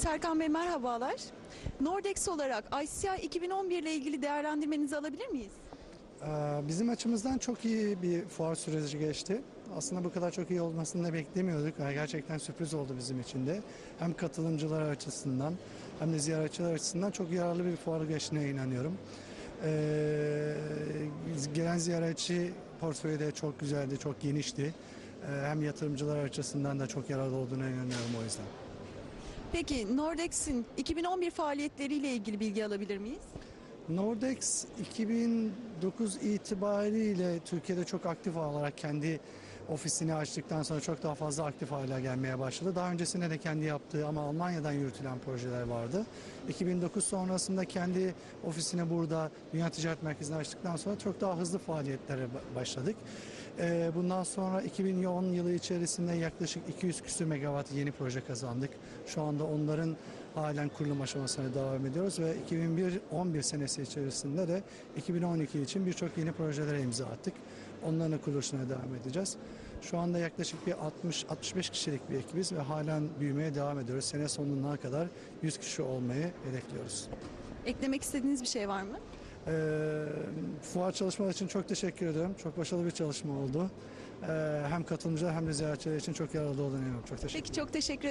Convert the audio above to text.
Serkan Bey merhabalar. Nordex olarak ICI 2011 ile ilgili değerlendirmenizi alabilir miyiz? Ee, Bizim açımızdan çok iyi bir fuar süreci geçti. Aslında bu kadar çok iyi olmasını da beklemiyorduk. Gerçekten sürpriz oldu bizim için de. Hem katılımcılar açısından hem de ziyaretçiler açısından çok yararlı bir fuar geçtiğine inanıyorum. Ee, gelen ziyaretçi portföyü de çok güzeldi, çok genişti. Ee, hem yatırımcılar açısından da çok yararlı olduğuna inanıyorum o yüzden. Peki Nordex'in 2011 faaliyetleriyle ilgili bilgi alabilir miyiz? Nordex 2009 itibariyle Türkiye'de çok aktif olarak kendi ofisini açtıktan sonra çok daha fazla aktif hale gelmeye başladı. Daha öncesinde de kendi yaptığı ama Almanya'dan yürütülen projeler vardı. 2009 sonrasında kendi ofisini burada Dünya Ticaret Merkezi'ni açtıktan sonra çok daha hızlı faaliyetlere ba- başladık. Ee, Bundan sonra 2010 yılı içerisinde yaklaşık 200 küsür megawatt yeni proje kazandık. Şu anda onların halen kurulum aşamasına devam ediyoruz ve 2011 senesi içerisinde de 2012 için birçok yeni projelere imza attık. Onların kuruluşuna devam edeceğiz. Şu anda yaklaşık bir 60-65 kişilik bir ekibiz ve halen büyümeye devam ediyoruz. Sene sonuna kadar 100 kişi olmayı hedefliyoruz. Eklemek istediğiniz bir şey var mı? Ee, fuar çalışmaları için çok teşekkür ediyorum. Çok başarılı bir çalışma oldu. Ee, hem katılımcılar hem de ziyaretçiler için çok yararlı olduğunu inanıyorum. Çok teşekkür Peki çok teşekkür